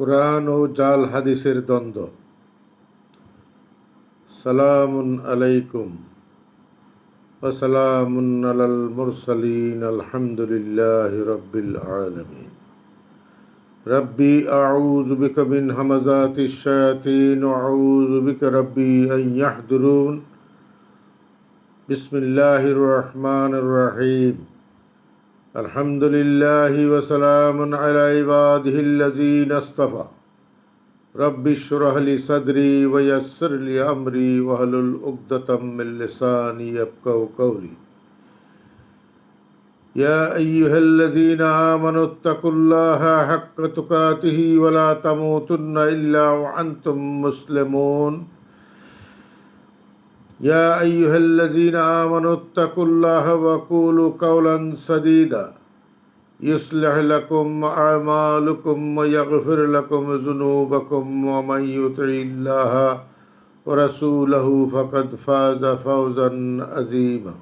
কোরআন ও জাল হাদিসের দ্বন্দ্ব সালামুন আলাইকুম ওসালামুন আলাল মুরসালিন আলহামদুলিল্লাহ রব্বিল আলমিন ربي أعوذ بك من همزات الشياطين وأعوذ بك ربي أن يحضرون بسم الله الرحمن الرحيم الحمد لله وسلام على عباده الذين اصطفى رب اشرح لي صدري ويسر لي أمري واحلل عقدة من لساني يفقهوا قولي يا أيها الذين آمنوا اتقوا الله حق تقاته ولا تموتن إلا وأنتم مسلمون. يا أيها الذين آمنوا اتقوا الله وقولوا قولا سديدا. يصلح لكم أعمالكم ويغفر لكم ذنوبكم ومن يطع الله ورسوله فقد فاز فوزا عظيما.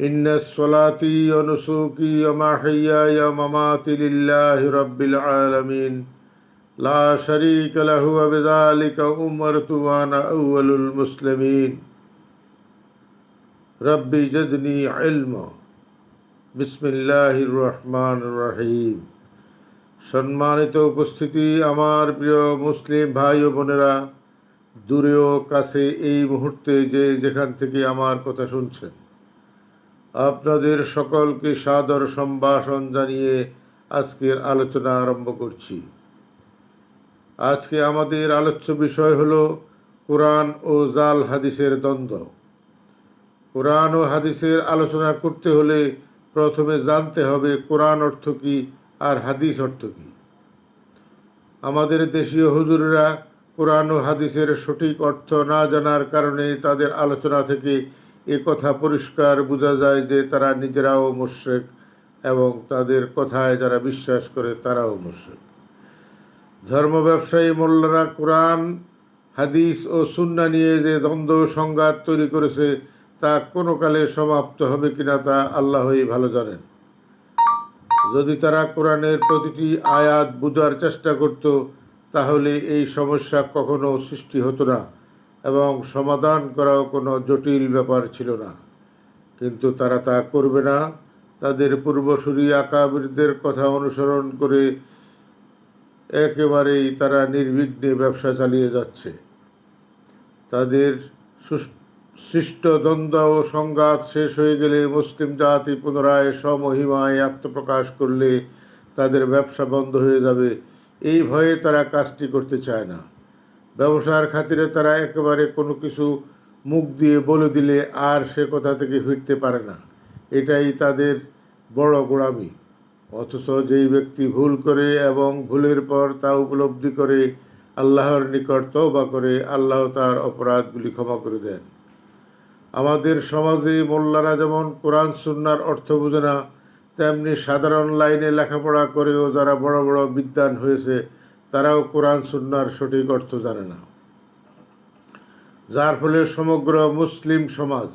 إن الصلاة ونسوكي ومحياي ومماتي لله رب العالمين. لا شريك له وبذلك أمرت وأنا أول المسلمين ربي زدني علما بسم الله الرحمن الرحيم সম্মানিত উপস্থিতি আমার প্রিয় মুসলিম ভাই ও বোনেরা দূরেও কাছে এই মুহূর্তে যে যেখান থেকে আমার কথা শুনছেন আপনাদের সকলকে সাদর সম্ভাষণ জানিয়ে আজকের আলোচনা আরম্ভ করছি আজকে আমাদের আলোচ্য বিষয় হল কোরআন ও জাল হাদিসের দ্বন্দ্ব। কোরআন ও হাদিসের আলোচনা করতে হলে প্রথমে জানতে হবে কোরআন অর্থ কী আর হাদিস অর্থ কী। আমাদের দেশীয় হুজুররা কোরআন ও হাদিসের সঠিক অর্থ না জানার কারণে তাদের আলোচনা থেকে এ কথা পরিষ্কার বোঝা যায় যে তারা নিজেরাও মুশ্রেক এবং তাদের কথায় যারা বিশ্বাস করে তারাও মুশ্রেক। ধর্ম ব্যবসায়ী মোল্লারা কোরআন, হাদিস ও সুন্না নিয়ে যে দ্বন্দ্ব সংঘাত তৈরি করেছে, তা কোনো কালে সমাপ্ত হবে কিনা তা আল্লাহই ভালো জানেন। যদি তারা কোরআনের প্রতিটি আয়াত বোঝার চেষ্টা করত, তাহলে এই সমস্যা কখনো সৃষ্টি হতো না এবং সমাধান করাও কোনো জটিল ব্যাপার ছিল না। কিন্তু তারা তা করবে না। তাদের পূর্বসূরি আকাবিরদের কথা অনুসরণ করে একেবারেই তারা নির্বিঘ্নে ব্যবসা চালিয়ে যাচ্ছে। তাদের সৃষ্ট দ্বন্দ্ব ও সংঘাত শেষ হয়ে গেলে মুসলিম জাতি পুনরায় স্বমহিমায় আত্মপ্রকাশ করলে তাদের ব্যবসা বন্ধ হয়ে যাবে। এই ভয়ে তারা কাজটি করতে চায় না। ব্যবসার খাতিরে তারা একেবারে কোনো কিছু মুখ দিয়ে বলে দিলে আর সে কথা থেকে ফিরতে পারে না। এটাই তাদের বড় গোড়ামি। অথচ যেই ব্যক্তি ভুল করে এবং ভুলের পর তা উপলব্ধি করে আল্লাহর নিকট তওবা করে, আল্লাহ তার অপরাধগুলি ক্ষমা করে দেন। আমাদের সমাজে মোল্লারা যেমন কোরআন, সুন্নার অর্থ বোঝে না, তেমনি সাধারণ লাইনে লেখাপড়া করেও যারা বড় বড় বিদ্যান হয়েছে, তারাও কোরআন, সুন্নার সঠিক অর্থ জানে না। যার ফলে সমগ্র মুসলিম সমাজ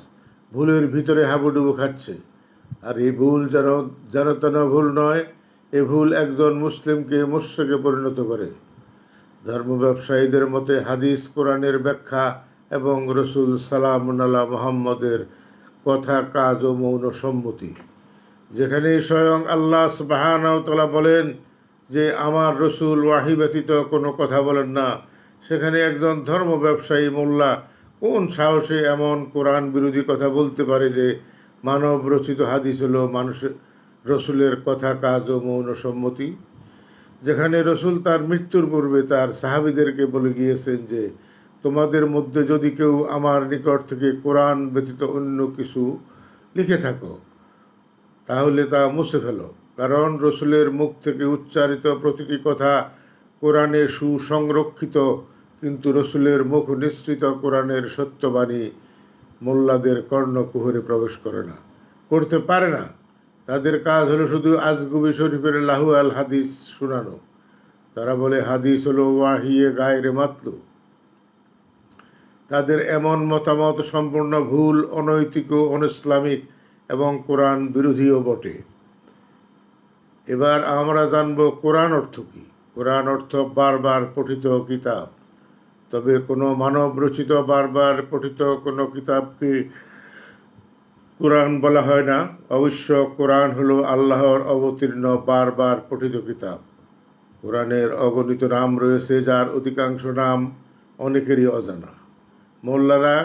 ভুলের ভিতরে হাবুডুবু খাচ্ছে। আর এই ভুল যেন যেন তেন ভুল নয়, এ ভুল একজন মুসলিমকে মুশ্রকে পরিণত করে। ধর্ম ব্যবসায়ীদের মতে হাদিস, কোরআনের ব্যাখ্যা এবং রসুল সালাম আল্লাহ মোহাম্মদের কথা, কাজ ও মৌন সম্মতি। যেখানে স্বয়ং আল্লাহ সুবাহানতলা বলেন যে, আমার রসুল ওয়াহি ব্যতীত কোনো কথা বলেন না। সেখানে একজন ধর্ম ব্যবসায়ী মোল্লা কোন সাহসে এমন কোরআন বিরোধী কথা বলতে পারে যে মানব রচিত হাদিস হলো মানুষের রসুলের কথা, কাজ ও মৌন সম্মতি, যেখানে রসুল তার মৃত্যুর পূর্বে তার সাহাবিদেরকে বলে গিয়েছেন যে, তোমাদের মধ্যে যদি কেউ আমার নিকট থেকে কোরআন ব্যতীত অন্য কিছু লিখে থাকো, তাহলে তা মুছে ফেলো। কারণ রসুলের মুখ থেকে উচ্চারিত প্রতিটি কথা কোরআনে সুসংরক্ষিত, কিন্তু রসুলের মুখ নিঃসৃত কোরআনের সত্যবাণী মোল্লাদের কর্ণকুহরে প্রবেশ করে না, করতে পারে না। তাদের কাজ হলো শুধু আজগুবি শরীফের লাহু আল হাদিস শোনানো। তারা বলে, হাদিস হলো ওয়াহিয়ে গায়ের মাতলু। তাদের এমন মতামত সম্পূর্ণ ভুল, অনৈতিক ও অনইসলামিক এবং কোরআন বিরোধীও বটে। এবার আমরা জানব কোরআন অর্থ কী? কোরআন অর্থ বারবার পঠিত কিতাব। তবে কোনো মানব রচিত বারবার পঠিত কোনো কিতাবকে কোরআন বলা হয় না? অবশ্য কোরআন হলো আল্লাহর অবতীর্ণ বারবার পঠিত কিতাব। কোরআনের অগণিত নাম রয়েছে, যার অধিকাংশ নাম অনেকেরই অজানা। মোল্লারা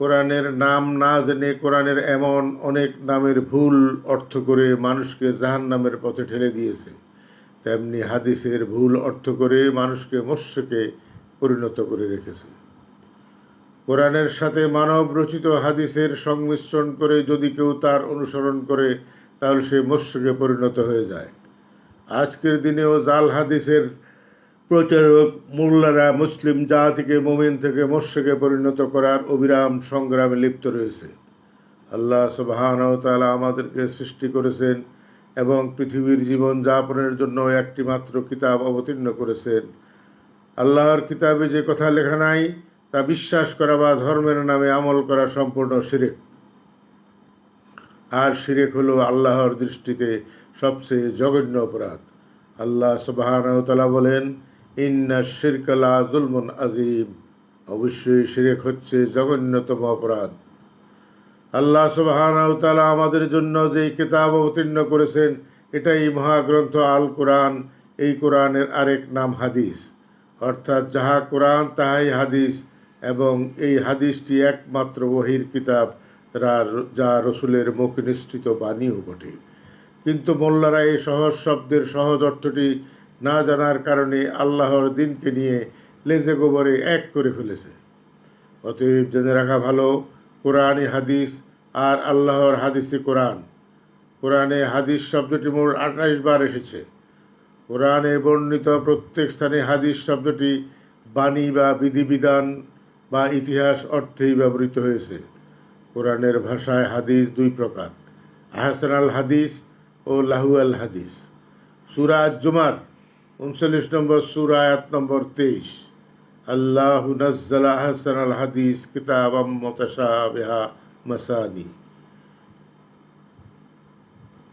কোরআনের নাম না জেনে কোরআনের এমন অনেক নামের ভুল অর্থ করে মানুষকে জাহান নামের পথে ঠেলে দিয়েছে। তেমনি হাদিসের ভুল অর্থ করে মানুষকে মৎস্যকে পরিণত করে রেখেছে। কোরআনের সাথে মানব রচিত হাদিসের সংমিশ্রণ করে যদি কেউ তার অনুসরণ করে, তাহলে সে মৎস্যকে পরিণত হয়ে যায়। আজকের দিনেও জাল হাদিসের প্রচারক মোল্লারা মুসলিম জাতিকে মোমিন থেকে মৎস্যকে পরিণত করার অবিরাম সংগ্রামে লিপ্ত রয়েছে। আল্লাহ সুবাহান তালা আমাদেরকে সৃষ্টি করেছেন এবং পৃথিবীর জীবন যাপনের জন্য একটি মাত্র কিতাব অবতীর্ণ করেছেন। আল্লাহর কিতাবে যে কথা লেখা নাই, তা বিশ্বাস করা বা ধর্মের নামে আমল করা সম্পূর্ণ শিরেক। আর শিরেক হলো আল্লাহর দৃষ্টিতে সবচেয়ে জঘন্য অপরাধ। আল্লাহ সুবাহানতলা বলেন, ইন্না শিরকালা জুলমন আজিম অবশ্যই শিরেক হচ্ছে জঘন্যতম অপরাধ। আল্লাহ সুবাহানতালা আমাদের জন্য যেই কিতাব অবতীর্ণ করেছেন, এটাই মহাগ্রন্থ আল কোরআন এই কোরআনের আরেক নাম হাদিস। অর্থাৎ যাহা কোরআন, তাহাই হাদিস এবং এই হাদিসটি একমাত্র ওহির কিতাব যা রসুলের মুখ নিশ্চিত বাণীও বটে। কিন্তু মোল্লারা এই সহজ শব্দের সহজ অর্থটি না জানার কারণে আল্লাহর দিনকে নিয়ে লেজে গোবরে এক করে ফেলেছে। অতএব জেনে রাখা ভালো কোরআনে হাদিস আর আল্লাহর হাদিসে কোরআন। কোরআনে হাদিস শব্দটি মোট আঠাশ বার এসেছে। কোরআনে বর্ণিত প্রত্যেক স্থানে হাদিস শব্দটি বাণী বা বিধিবিধান বা ইতিহাস অর্থেই ব্যবহৃত হয়েছে। কোরআনের ভাষায় হাদিস দুই প্রকার, আহসান আল হাদিস ও লাহু আল হাদিস। সুরা জুমার, উনচল্লিশ নম্বর সুরা, আয়াত নম্বর তেইশ। আল্লাহ নজ্জাল আহসান আল হাদিস কিতাব মতাশাবিহা মাসানি।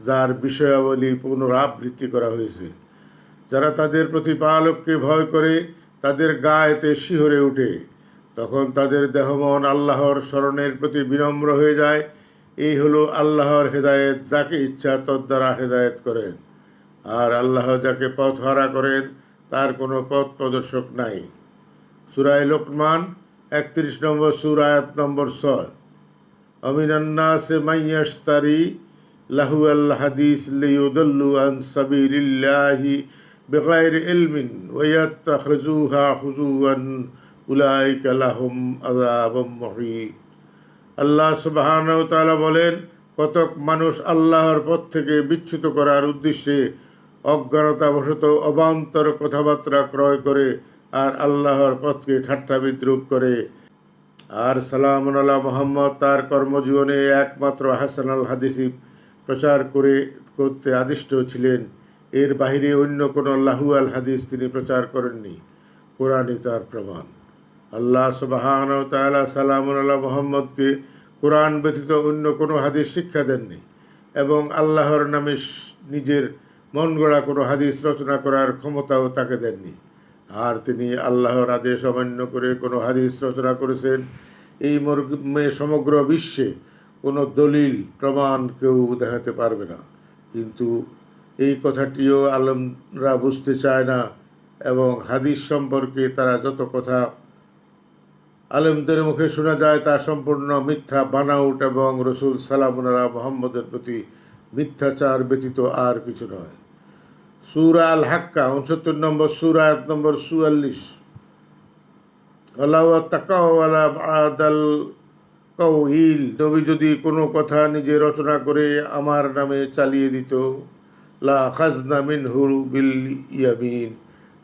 যার বিষয়াবলী পুনরাবৃত্তি করা হয়েছে। যারা তাদের প্রতিপালককে ভয় করে, তাদের গা এতে শিহরে ওঠে তখন তাদের দেহমন আল্লাহর স্মরণের প্রতি বিনম্র হয়ে যায়। এই হলো আল্লাহর হেদায়েত, যাকে ইচ্ছা তদ্বারা হেদায়েত করেন। আর আল্লাহ যাকে পথ হারা করেন, তার কোনো পথ প্রদর্শক নাই। সুরায় লোকমান, একত্রিশ নম্বর সুরায়াত নম্বর ছয়। অমিনান্না সে মাইয়াস্তারি লাহু আল হাদিস লিউদল্লু আন সাবিলিল্লাহি বেগাইর ইলমিন ওয়াত্তাখিজুহা হুজুয়ান উলাইকা লাহুম আযাবুম মুহিত আল্লাহ সুবহানাহু তাআলা বলেন, কতক মানুষ আল্লাহর পথ থেকে বিচ্যুত করার উদ্দেশ্যে অজ্ঞানতাবশত অবান্তর কথাবার্তা ক্রয় করে আর আল্লাহর পথকে ঠাট্টা বিদ্রুপ করে। আর সালাম আল্লাহ মোহাম্মদ, তার কর্মজীবনে একমাত্র হাসান আল হাদিসি প্রচার করে, করতে আদিষ্ট ছিলেন। এর বাহিরে অন্য কোনো লাহু আল হাদিস তিনি প্রচার করেননি। কোরআনই তার প্রমাণ। আল্লাহ সুবাহান তালা সালাম আল্লাহ মোহাম্মদকে কোরআন ব্যতীত অন্য কোনো হাদিস শিক্ষা দেননি এবং আল্লাহর নামে নিজের মন গড়া কোনো হাদিস রচনা করার ক্ষমতাও তাকে দেননি। আর তিনি আল্লাহর আদেশ অমান্য করে কোনো হাদিস রচনা করেছেন। এই মর্মে সমগ্র বিশ্বে কোনো দলিল, প্রমাণ কেউ দেখাতে পারবে না। কিন্তু এই কথাটিও আলমরা বুঝতে চায় না এবং হাদিস সম্পর্কে তারা যত কথা আলেমদের মুখে শোনা যায়, তা সম্পূর্ণ মিথ্যা, বানাউট এবং রসুল সালামুল্লাহ মোহাম্মদের প্রতি মিথ্যাচার ব্যতীত আর কিছু নয়। সুরা আল হাক্কা উনসত্তর নম্বর সুরা এক নম্বর চুয়াল্লিশ। আল্লাহ তাকাওয়ালা আদাল কৌহিল নবী যদি কোনো কথা নিজে রচনা করে আমার নামে চালিয়ে দিত, লা খাজনা মিন হুরু বিল ইয়ামিন।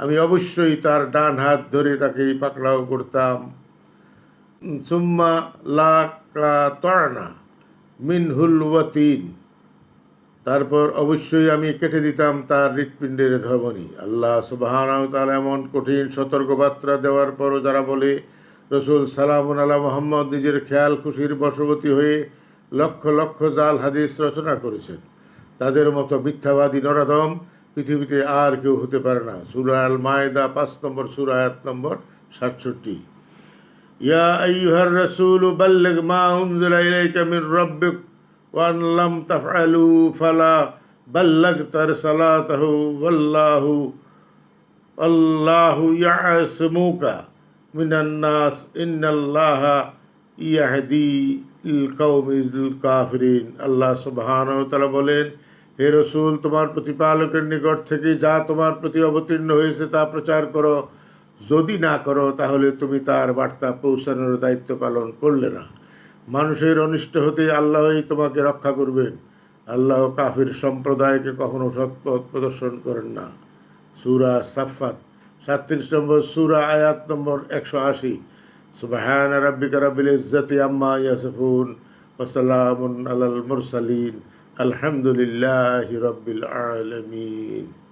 আমি অবশ্যই তার ডান হাত ধরে তাকে পাকড়াও করতাম। সুম্মা লাকা তর্না মিনহুল ওয়াতিন। তারপর অবশ্যই আমি কেটে দিতাম তার হৃৎপিণ্ডের ধমনী। আল্লাহ সুবাহানাও তার এমন কঠিন সতর্কবার্তা দেওয়ার পরও যারা বলে রসুল সালামুন আলা মোহাম্মদ নিজের খেয়াল খুশির বশবতী হয়ে লক্ষ লক্ষ জাল হাদিস রচনা করেছেন। তাদের মতো মিথ্যাবাদী নরাদম পৃথিবীতে আর কেউ হতে পারে না। সুরা আল মায়দা পাঁচ নম্বর, সুরা আয়াত নম্বর সাতষট্টি। ইয়া আইয়ুহার রাসূল, বাল্লিগ মা উনজিলা ইলাইকা মির রাব্বিক, ওয়ান লাম তাফআলু ফালা বাল্লাগতা রিসালাতাহু, ওয়াল্লাহু, আল্লাহু ইয়াসমুকা। মিনান নাস, ইন্নাল্লাহা ইয়াহদি কওমিল কাফিরিন। আল্লাহ তাআলা বলেন, হে রসুল, তোমার প্রতিপালকের নিকট থেকে যা তোমার প্রতি অবতীর্ণ হয়েছে তা প্রচার করো। যদি না করো, তাহলে তুমি তার বার্তা পৌঁছানোর দায়িত্ব পালন করলে না। মানুষের অনিষ্ট হতে আল্লাহই তোমাকে রক্ষা করবেন। আল্লাহ কাফির সম্প্রদায়কে কখনো সৎপথ প্রদর্শন করেন না। সুরা সাফাত সাতত্রিশ নম্বর সুরা, আয়াত নম্বর একশো আশি। সুবাহান রাব্বিকা রাব্বিল ইজ্জতি আম্মা ইয়াসিফুন ওসালামুন আলাল মুরসালিন। আলহামদুলিল্লাহি রব্বিল আলামিন।